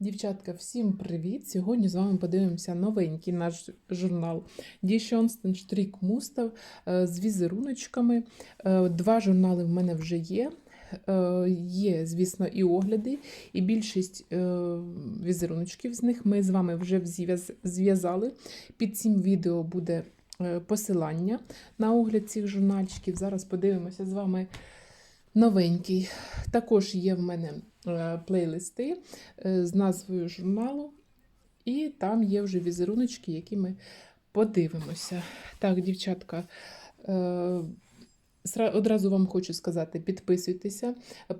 Дівчатка, всім привіт! Сьогодні з вами подивимося новенький наш журнал Schönsten Strickmuster е, з візеруночками. Е, Два журнали в мене вже є. Е, Є, звісно, і огляди, і більшість візеруночків з них ми з вами вже зв'язали. Під цим відео буде посилання на огляд цих журнальчиків. Зараз подивимося з вами новенький. Також є в мене плейлисти е, з назвою журналу, і там є вже візеруночки, які ми подивимося. Так, дівчатка. е, Одразу вам хочу сказати, підписуйтеся,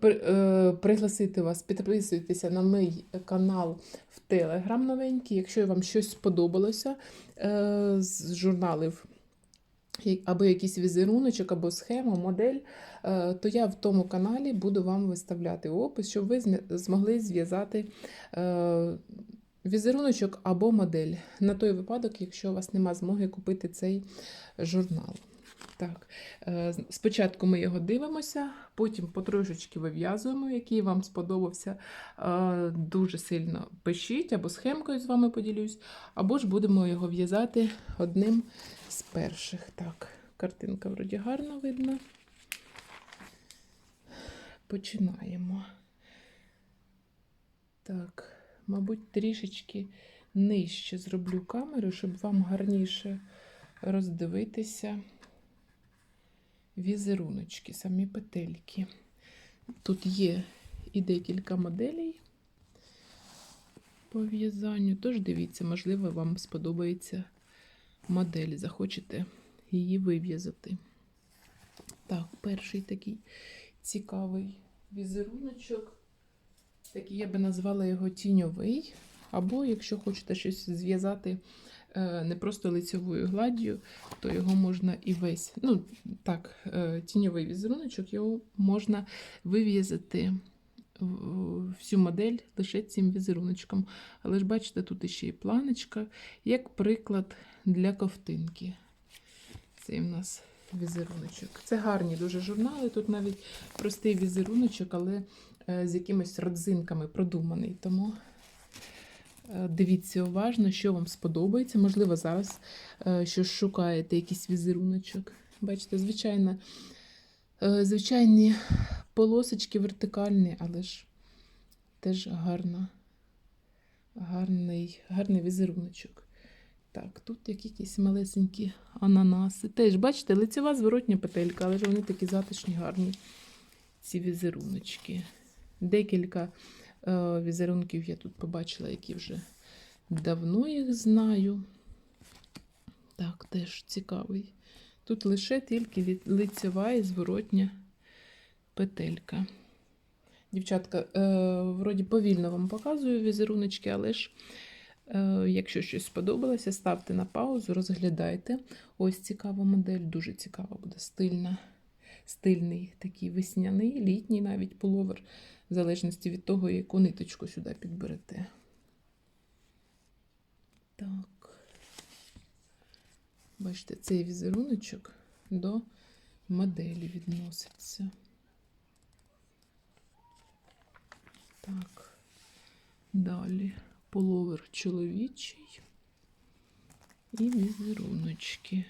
е, пригласити вас, підписуйтеся на мій канал в Телеграм новенький. Якщо вам щось сподобалося е, з журналів, або якийсь візеруночок, або схему, модель, е, то я в тому каналі буду вам виставляти опис, щоб ви змогли зв'язати е, візеруночок або модель на той випадок, якщо у вас нема змоги купити цей журнал. Так, е, спочатку ми його дивимося, потім потрошечки вив'язуємо, який вам сподобався. Е, Дуже сильно пишіть, або схемкою з вами поділюсь, або ж будемо його в'язати одним з перших. Так, картинка вроді гарно видно. Починаємо. Так, мабуть, трішечки нижче зроблю камеру, щоб вам гарніше роздивитися візеруночки, самі петельки. Тут є і декілька моделей по в'язанню, тож дивіться, можливо, вам сподобається модель, захочете її вив'язати. Так, перший такий цікавий візеруночок. Такий я би назвала його тіньовий. Або, якщо хочете щось зв'язати не просто лицьовою гладдю, то його можна і весь. Ну, так, е, тіньовий візеруночок, його можна вив'язати всю модель лише цим візеруночком. Але ж бачите, тут іще і планочка, як приклад для ковтинки. Це у нас візеруночок. Це гарні дуже журнали. Тут навіть простий візеруночок, але е, з якимись родзинками продуманий. Тому е, дивіться уважно, що вам сподобається. Можливо, зараз е, щось шукаєте, якийсь візеруночок. Бачите, звичайно, е, звичайні полосочки вертикальні, але ж теж гарно, гарний, гарний візеруночок. Так, тут якісь малесенькі ананаси. Теж, бачите, лицева зворотня петелька, але ж вони такі затишні, гарні, ці візеруночки. Декілька е, візерунків я тут побачила, які вже давно їх знаю. Так, теж цікавий. Тут лише тільки лицева і зворотня петелька. Дівчатка, е, вроді повільно вам показую візеруночки, але ж Е, Якщо щось сподобалося, ставте на паузу, розглядайте. Ось цікава модель, дуже цікава буде стильна. Стильний такий весняний, літній навіть пуловер, в залежності від того, яку ниточку сюди підберете. Так. Бачите, цей візеруночок до моделі відноситься. Так. Далі пуловер чоловічий і візеруночки.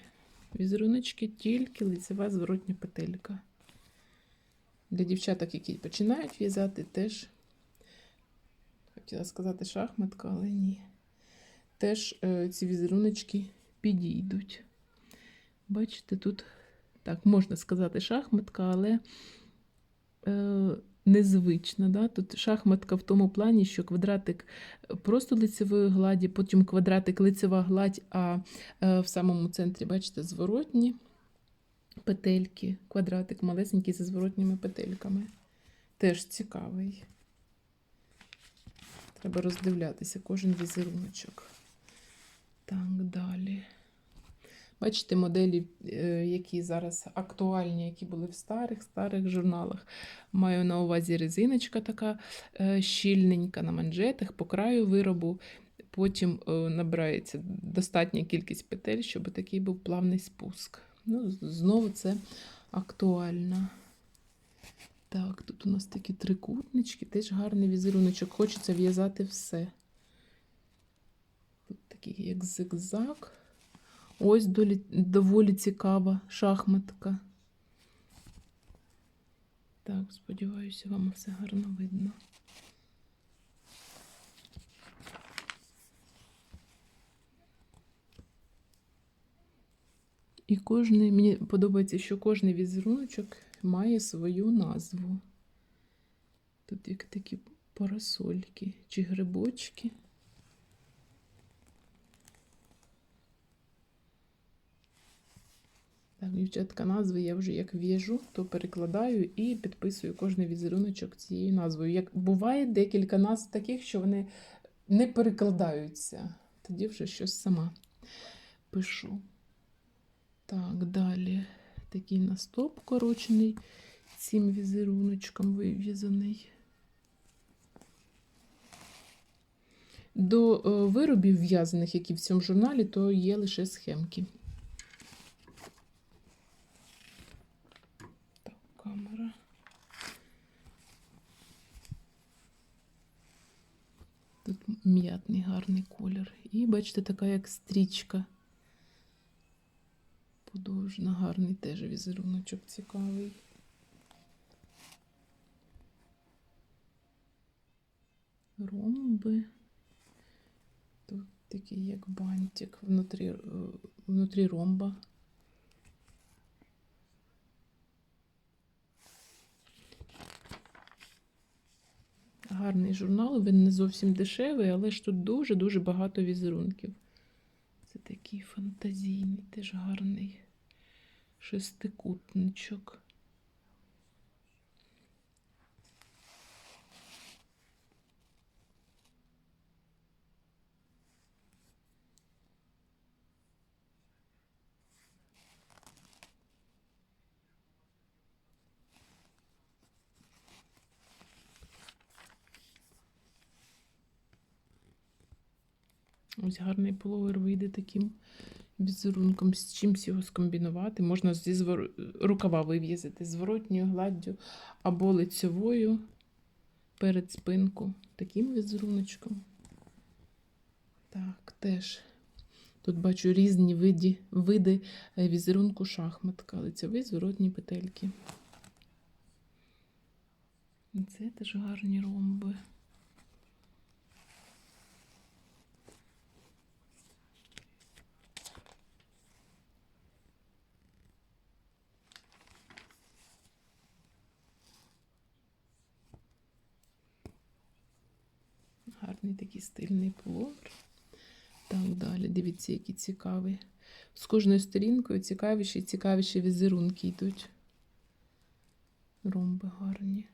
Візеруночки тільки лицева зворотня петелька. Для дівчаток, які починають в'язати, теж, хотіла сказати шахматка, але ні. Теж е, ці візеруночки підійдуть. Бачите, тут, так, можна сказати, шахматка, але е, незвична. Да? Тут шахматка в тому плані, що квадратик просто лицевої гладі, потім квадратик лицева гладь, а е, в самому центрі, бачите, зворотні петельки, квадратик малесенький зі зворотніми петельками. Теж цікавий. Треба роздивлятися кожен візеруночок. Так, далі. Бачите, моделі, е, які зараз актуальні, які були в старих старих журналах. Маю на увазі резиночка така е, щільненька на манжетах по краю виробу. Потім е, набирається достатня кількість петель, щоб такий був плавний спуск. Ну, знову це актуально. Так, тут у нас такі трикутнички, теж гарний візеруночок. Хочеться в'язати все. Тут такий як зигзаг. Ось доволі цікава шахматка. Так, сподіваюся, вам все гарно видно. І кожний, мені подобається, що кожний візеруночок має свою назву. Тут як такі парасольки чи грибочки. Так, дівчатка, назви я вже як в'яжу, то перекладаю і підписую кожний візеруночок цією назвою. Як буває декілька назв таких, що вони не перекладаються. Тоді вже щось сама пишу. Так, далі такий настоп корочений, цим візеруночком вив'язаний. До е, виробів в'язаних, які в цьому журналі, то є лише схемки. Так, камера. Тут м'ятний гарний колір. І бачите, така як стрічка. Подовжна, гарний теж візеруночок цікавий. Ромби. Тут такий як бантик внутрі, е, внутрі ромба. Гарний журнал, він не зовсім дешевий, але ж тут дуже-дуже багато візерунків. Це такий фантазійний, теж гарний шестикутничок. Ось гарний половер вийде таким візерунком, з чимсь його скомбінувати. Можна зі звор... рукава вив'язати зворотньою гладдю або лицьовою перед спинку. Таким візеруночком. Так, теж. Тут бачу різні види, види е, візерунку шахматка, лицьові зворотні петельки. Це теж гарні ромби. Гарний такий стильний пуловер. Так, далі, дивіться, які цікаві. З кожною сторінкою цікавіші і цікавіші візерунки йдуть. Ромби гарні.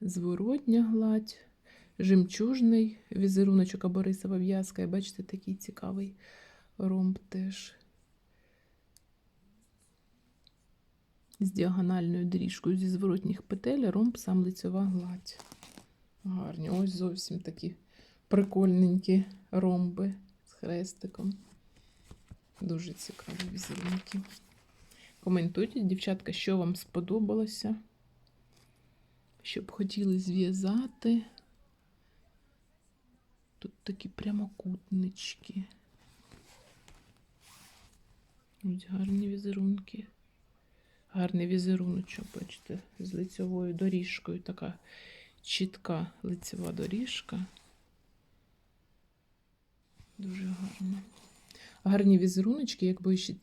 Зворотня гладь, жемчужний візеруночок або рисова в'язка. І бачите, такий цікавий ромб теж. З діагональною доріжкою зі зворотніх петель, ромб сам лицьова гладь. Гарні. Ось зовсім такі прикольненькі ромби з хрестиком. Дуже цікаві візерунки. Коментуйте, дівчатка, що вам сподобалося, що б хотіли зв'язати. Тут такі прямокутнички. Ось гарні візерунки. Гарний візеруночок, бачите, з лицьовою доріжкою така чітка лицева доріжка. Дуже гарно. Гарні візеруночки, якби ще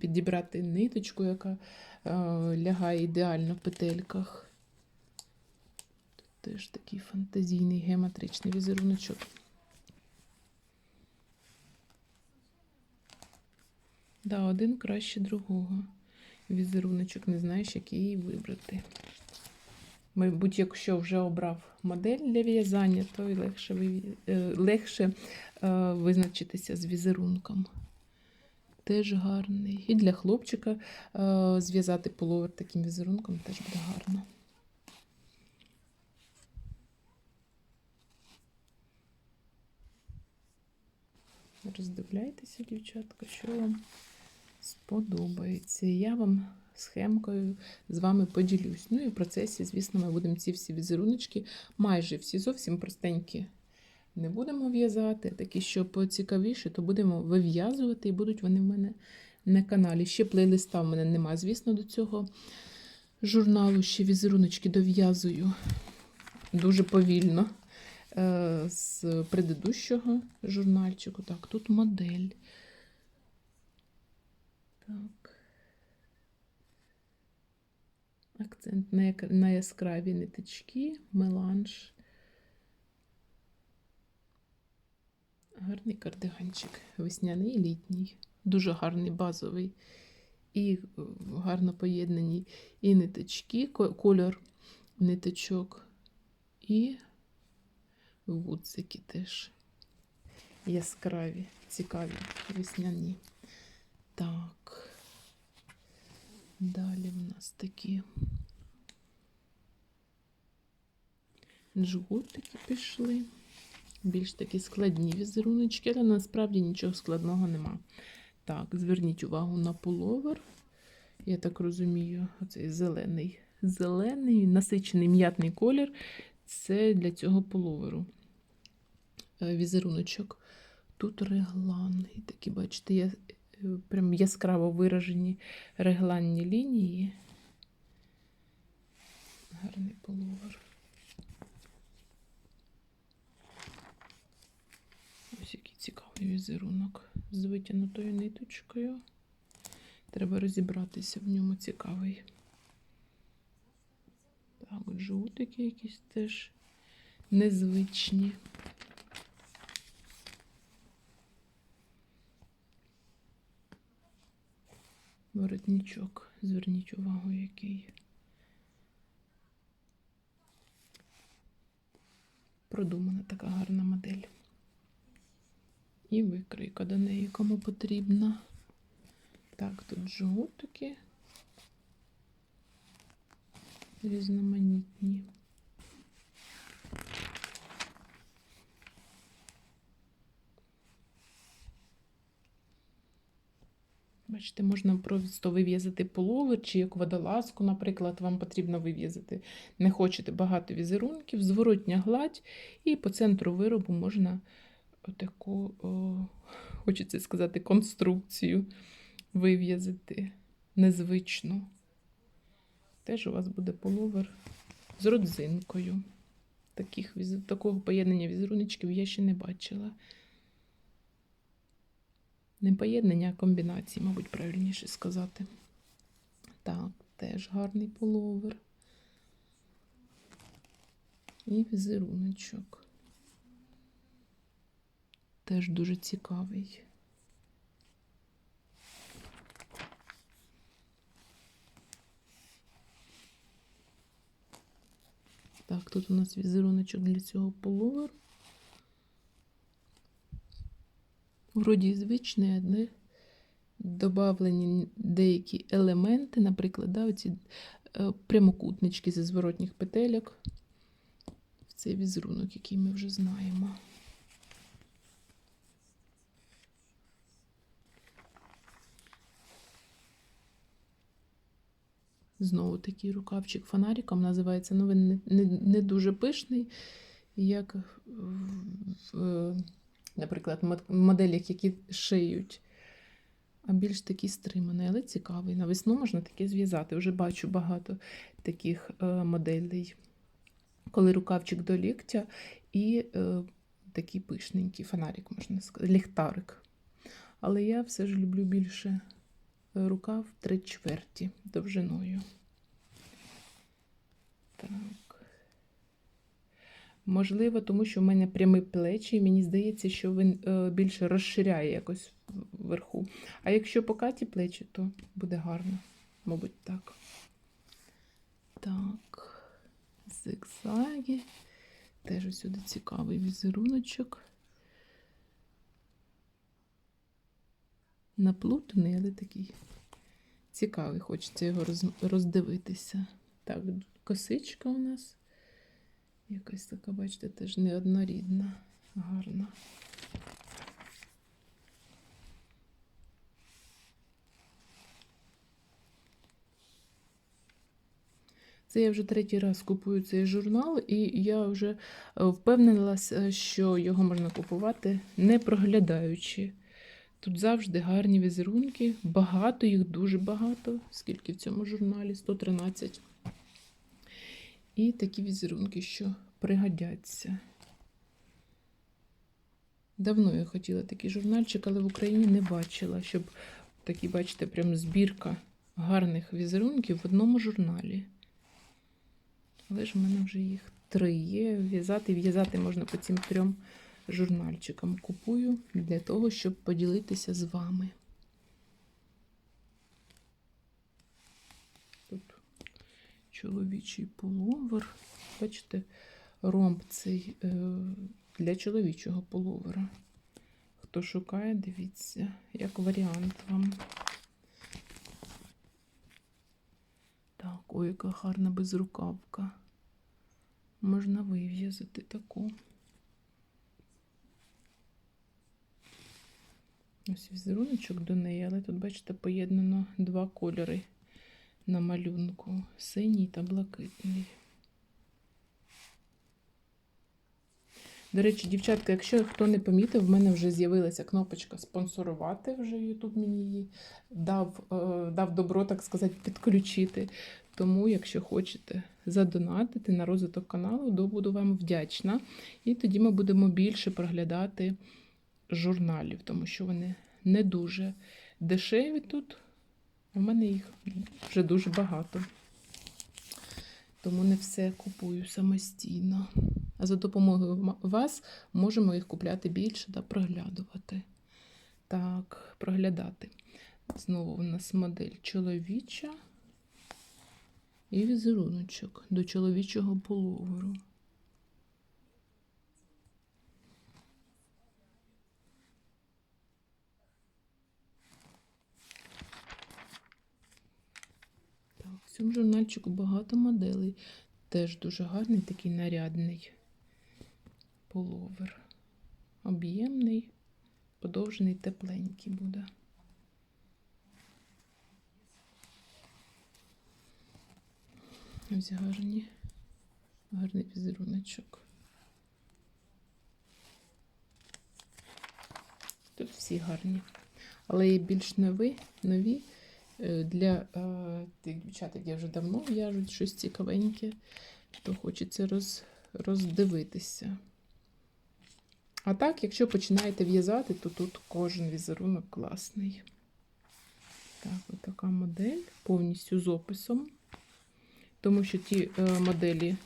підібрати ниточку, яка е, лягає ідеально в петельках. Тут теж такий фантазійний геометричний візеруночок. Да, один краще другого. Візеруночок не знаєш, який вибрати. Мабуть, якщо вже обрав модель для в'язання, то й легше, е, легше е, визначитися з візерунком. Теж гарний. І для хлопчика е, зв'язати пуловер таким візерунком теж буде гарно. Роздивляйтеся, дівчатка, що вам сподобається. Я вам схемкою з вами поділюсь. Ну і в процесі, звісно, ми будемо ці всі візеруночки, майже всі зовсім простенькі. Не будемо в'язати, такі, що поцікавіше, то будемо вив'язувати, і будуть вони в мене на каналі. Ще плейлиста в мене немає, звісно, до цього журналу. Ще візеруночки дов'язую дуже повільно е, з предыдущого журнальчику. Так, тут модель. Так. Акцент на, яскраві ниточки, меланж. Гарний кардиганчик, весняний літній. Дуже гарний базовий. І е, гарно поєднані і ниточки, кольор ниточок, і гудзики теж яскраві, цікаві, весняні. Так. Далі в нас такі джгутики пішли. Більш такі складні візеруночки, але насправді нічого складного нема. Так, зверніть увагу на пуловер. Я так розумію, оцей зелений. Зелений, насичений м'ятний колір. Це для цього пуловеру. Е, Візеруночок. Тут реглан. І такі, бачите, я, прям яскраво виражені регланні лінії. Гарний пуловер. Ось який цікавий візерунок з витягнутою ниточкою. Треба розібратися в ньому цікавий. Так, от жовтики якісь теж незвичні. Воротничок, зверніть увагу, який. Продумана така гарна модель. І викройка до неї кому потрібна. Так, тут жовтики. Різноманітні. Бачите, можна просто вив'язати половер, чи як водолазку, наприклад, вам потрібно вив'язати. Не хочете багато візерунків, зворотня гладь, і по центру виробу можна отаку, о, хочеться сказати, конструкцію вив'язати незвичну. Теж у вас буде половер з родзинкою. Таких, такого поєднання візеруночків я ще не бачила. Не поєднання, а комбінації, мабуть, правильніше сказати. Так, теж гарний половер. І візеруночок. Теж дуже цікавий. Так, тут у нас візеруночок для цього половеру. Вроді і звичний, але додавлені деякі елементи, наприклад, да, оці е, прямокутнички зі зворотніх петельок в цей візерунок, який ми вже знаємо. Знову такий рукавчик фонариком називається. Ну, він не, не, не дуже пишний, як в, в, наприклад, мод- моделях, які шиють, а більш такий стриманий, але цікавий. На весну можна таке зв'язати. Вже бачу багато таких е, моделей, коли рукавчик до ліктя і е, такий пишненький фонарик, можна сказати, ліхтарик. Але я все ж люблю більше е, рукав три чверті довжиною. Так. Можливо, тому що в мене прямі плечі, і мені здається, що він е, більше розширяє якось вверху. А якщо покаті плечі, то буде гарно. Мабуть, так. Так. Зигзаги. Теж усюди цікавий візеруночок. Наплутаний, але такий цікавий, хочеться його роз- роздивитися. Так, косичка у нас. Якась така, бачите, теж неоднорідна, гарна. Це я вже третій раз купую цей журнал, і я вже е, впевнилася, що його можна купувати не проглядаючи. Тут завжди гарні візерунки, багато їх, дуже багато. Скільки в цьому журналі? 113. І такі візерунки, що пригодяться. Давно я хотіла такий журнальчик, але в Україні не бачила, щоб такі, бачите, прям збірка гарних візерунків в одному журналі. Але ж в мене вже їх три є. В'язати, в'язати можна по цим трьом журнальчикам. Купую для того, щоб поділитися з вами. Тут чоловічий пуловер. Бачите, ромб цей е, для чоловічого пуловера. Хто шукає, дивіться, як варіант вам. Так, ой, яка гарна безрукавка. Можна вив'язати таку. Ось візеруночок до неї, але тут, бачите, поєднано два кольори на малюнку: синій та блакитний. До речі, дівчатка, якщо хто не помітив, в мене вже з'явилася кнопочка спонсорувати. Вже YouTube мені її дав, е, дав добро, так сказати, підключити. Тому, якщо хочете задонатити на розвиток каналу, то буду вам вдячна. І тоді ми будемо більше проглядати журналів, тому що вони не дуже дешеві тут. В мене їх вже дуже багато. Тому не все купую самостійно. А за допомогою вас можемо їх купляти більше та проглядувати. Так, проглядати. Знову у нас модель чоловіча і візеруночок до чоловічого пуловеру. Цьому журнальчику багато моделей. Теж дуже гарний, такий нарядний пуловер. Об'ємний, подовжений, тепленький буде. Ось гарні, гарний візеруночок. Тут всі гарні. Але є більш нові, нові для е, тих дівчат, які вже давно в'яжуть щось цікавеньке, то хочеться роз, роздивитися. А так, якщо починаєте в'язати, то тут кожен візерунок класний. Так, отака модель повністю з описом. Тому що ті е, моделі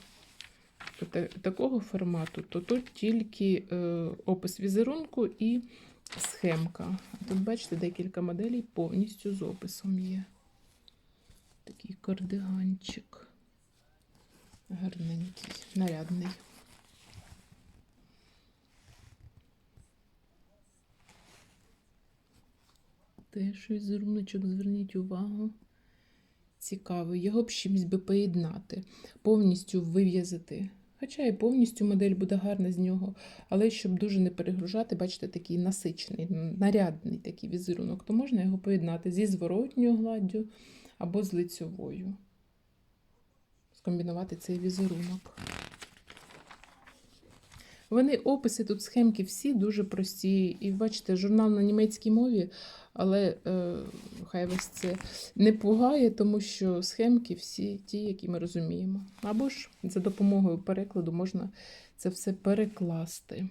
такого формату, то тут тільки е, опис візерунку і схемка. Тут, бачите, декілька моделей повністю з описом є. Такий кардиганчик. Гарненький, нарядний. Теж візеруночок, зверніть увагу. Цікавий. Його б чимось би поєднати, повністю вив'язати. Хоча і повністю модель буде гарна з нього, але щоб дуже не перегружати, бачите, такий насичений, нарядний такий візерунок, то можна його поєднати зі зворотньою гладдю або з лицьовою. Скомбінувати цей візерунок. Вони описи тут схемки всі дуже прості. І бачите, журнал на німецькій мові, але е, хай вас це не пугає, тому що схемки всі ті, які ми розуміємо. Або ж за допомогою перекладу можна це все перекласти.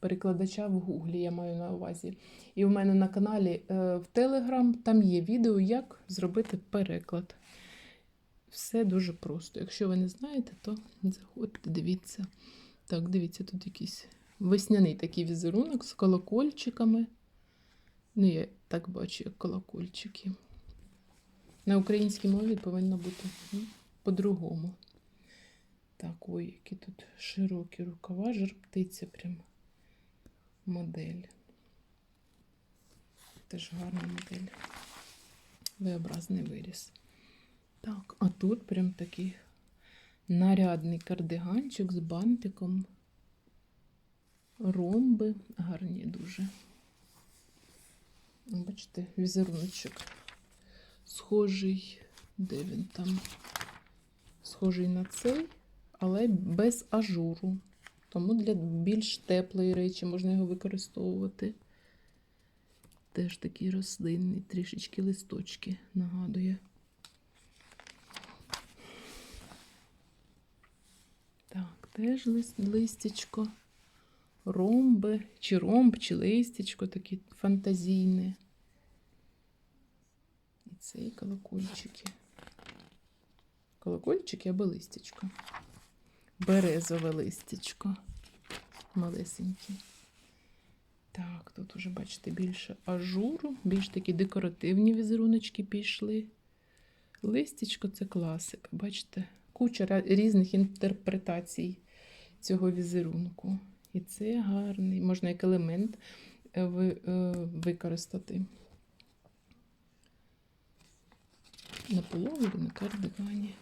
Перекладача в Гуглі я маю на увазі. І в мене на каналі е, в Телеграм там є відео, як зробити переклад. Все дуже просто. Якщо ви не знаєте, то заходьте, дивіться. Так, дивіться, тут якийсь весняний такий візерунок з колокольчиками. Ну, я так бачу, як колокольчики. На українській мові повинно бути ну, по-другому. Так, ой, які тут широкі рукава, жар птиця прям модель. Теж гарна модель. V-образний виріс. Так, а тут прям такий нарядний кардиганчик з бантиком. Ромби гарні дуже. Бачите, візеруночок схожий, де він там схожий на цей, але без ажуру. Тому для більш теплої речі можна його використовувати. Теж такий рослинний, трішечки листочки нагадує. Так, теж лист, листячко. Ромби, чи ромб, чи листячко такі фантазійне. І цей колокольчики. Колокольчики або листячко. Березове листячко. Малесеньке. Так, тут уже, бачите, більше ажуру, більш такі декоративні візеруночки пішли. Листячко це класика. Бачите, куча різних інтерпретацій цього візерунку. І це гарний, можна як елемент е, е, використати. На половері, на кардигані.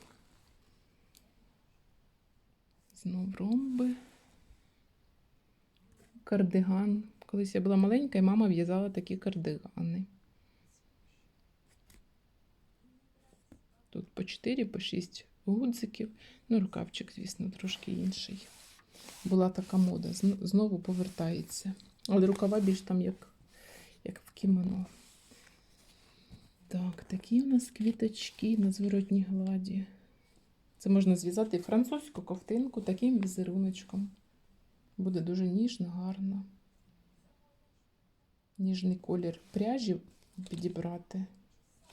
Знов ромби. Кардиган. Колись я була маленька, і мама в'язала такі кардигани. Тут по 4, по 6 гудзиків. Ну, рукавчик, звісно, трошки інший. Була така мода. Знову повертається. Але рукава більш там як, як в кімоно. Так, такі у нас квіточки на зворотній гладі. Це можна зв'язати французьку ковтинку таким візеруночком. Буде дуже ніжно, гарно. Ніжний колір пряжі підібрати.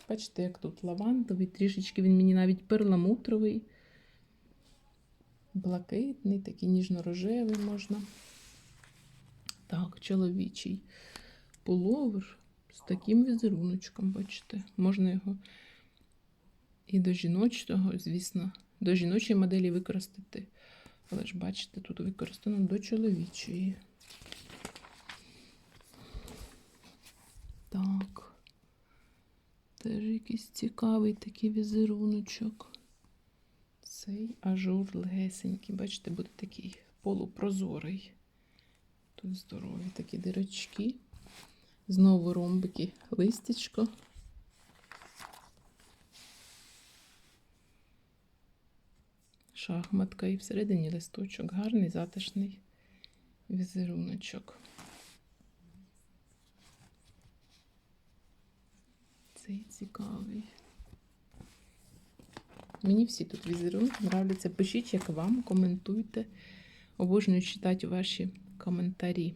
Бачите, як тут лавандовий, трішечки він мені навіть перламутровий, блакитний, такий ніжно-рожевий можна. Так, чоловічий пуловер з таким візеруночком, бачите. Можна його і до жіночого, звісно, до жіночої моделі використати. Але ж бачите, тут використано до чоловічої. Так. Теж якийсь цікавий такий візеруночок. Цей ажур легесенький. Бачите, буде такий полупрозорий. Тут здорові такі дирочки. Знову ромбики, листячко. Шахматка і всередині листочок. Гарний затишний візеруночок. Цей цікавий. Мені всі тут візерунки нравляться. Пишіть, як вам, коментуйте. Обожнюю читати ваші коментарі.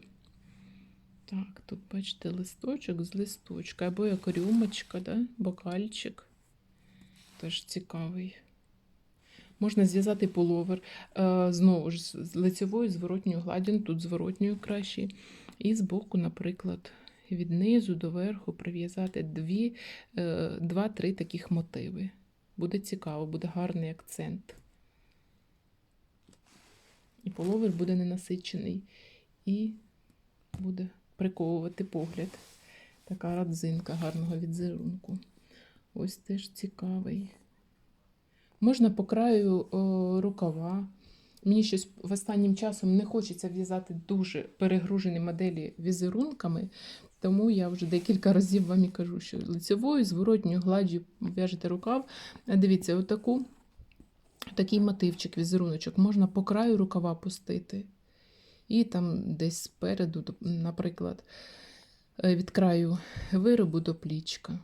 Так, тут, бачите, листочок з листочка, або як рюмочка, да? бокальчик. Теж цікавий. Можна зв'язати пуловер е, знову ж з лицевою зворотньою гладдю, ну, тут зворотньою краще. І збоку, наприклад, від низу до верху прив'язати дві, е, два-три таких мотиви. Буде цікаво, буде гарний акцент. І половер буде ненасичений. І буде приковувати погляд. Така родзинка гарного відзерунку. Ось теж цікавий. Можна по краю о, рукава. Мені щось в останнім часом не хочеться в'язати дуже перегружені моделі візерунками, тому я вже декілька разів вам і кажу, що лицевою, зворотньою гладдю в'яжете рукав. Дивіться, отаку, такий мотивчик, візеруночок можна по краю рукава пустити. І там десь спереду, наприклад, е, від краю виробу до плічка.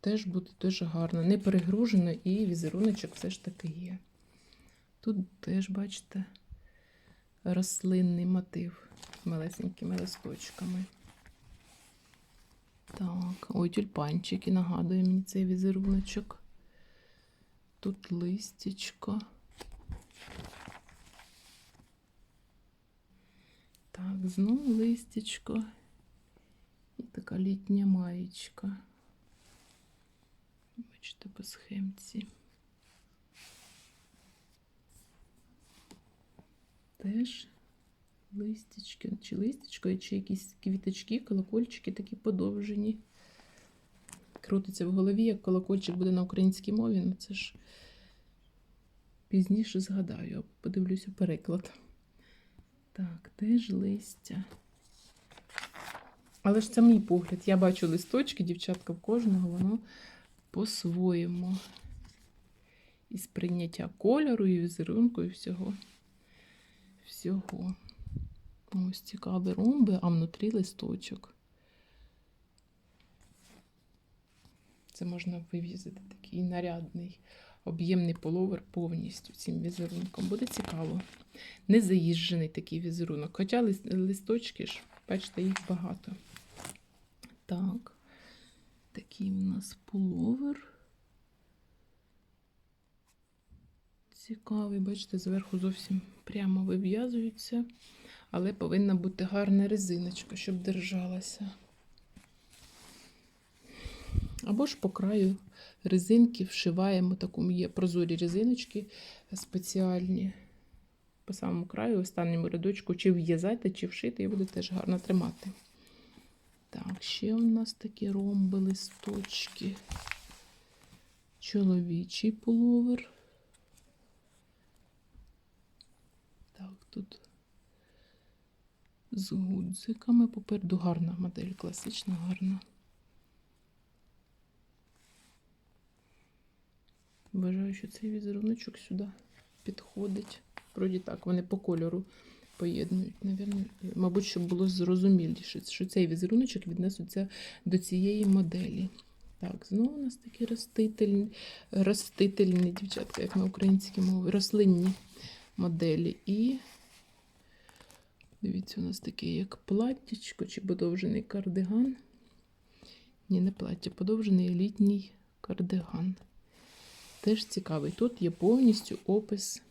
Теж буде дуже гарно. Не перегружено і візеруночок все ж таки є. Тут теж, бачите, рослинний мотив малесенькими листочками. Так, ой, тюльпанчики, нагадує мені цей візеруночок. Тут листячко. Так, знову листячко. І така літня маєчка. Бачите, по схемці. Теж листячки, чи листячко, чи якісь квіточки, колокольчики такі подовжені. Крутиться в голові, як колокольчик буде на українській мові, ну це ж пізніше згадаю, подивлюся переклад. Так, теж листя. Але ж це мій погляд. Я бачу листочки, дівчатка в кожного, воно по-своєму. і сприйняття кольору, і візерунку, і всього. Всього. Ось цікаві ромби, а внутрі листочок. Це можна вивізити такий нарядний, об'ємний половер повністю цим візерунком. Буде цікаво. Не заїжджений такий візерунок. Хоча листочки ж, бачите, їх багато. Так, такий в нас пуловер. Цікавий, бачите, зверху зовсім прямо вив'язується, але повинна бути гарна резиночка, щоб держалася. Або ж по краю резинки вшиваємо таку є прозорі резиночки спеціальні. По самому краю, останньому рядочку, чи в'язати, чи вшити, і буде теж гарно тримати. Так, ще у нас такі ромби, листочки. Чоловічий пуловер. Так, тут з гудзиками попереду гарна модель, класична, гарна. Вважаю, що цей візеруночок сюди підходить. Вроді так, вони по кольору поєднують. Навірно, мабуть, щоб було зрозуміліше, що цей візеруночок віднесеться до цієї моделі. Так, знову у нас такі ростительні, ростительні дівчатка, як на українській мові, рослинні моделі. І дивіться, у нас таке як платтячко чи подовжений кардиган. Ні, не плаття, подовжений літній кардиган. Теж цікавий. Тут є повністю опис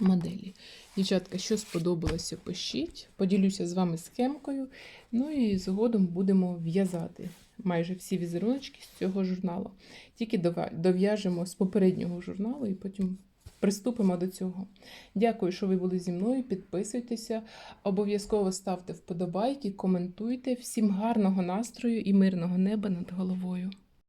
моделі. Дівчатка, що сподобалося, пишіть. Поділюся з вами схемкою. Ну і згодом будемо в'язати майже всі візеруночки з цього журналу. Тільки дов'яжемо з попереднього журналу і потім приступимо до цього. Дякую, що ви були зі мною. Підписуйтеся, обов'язково ставте вподобайки, коментуйте. Всім гарного настрою і мирного неба над головою.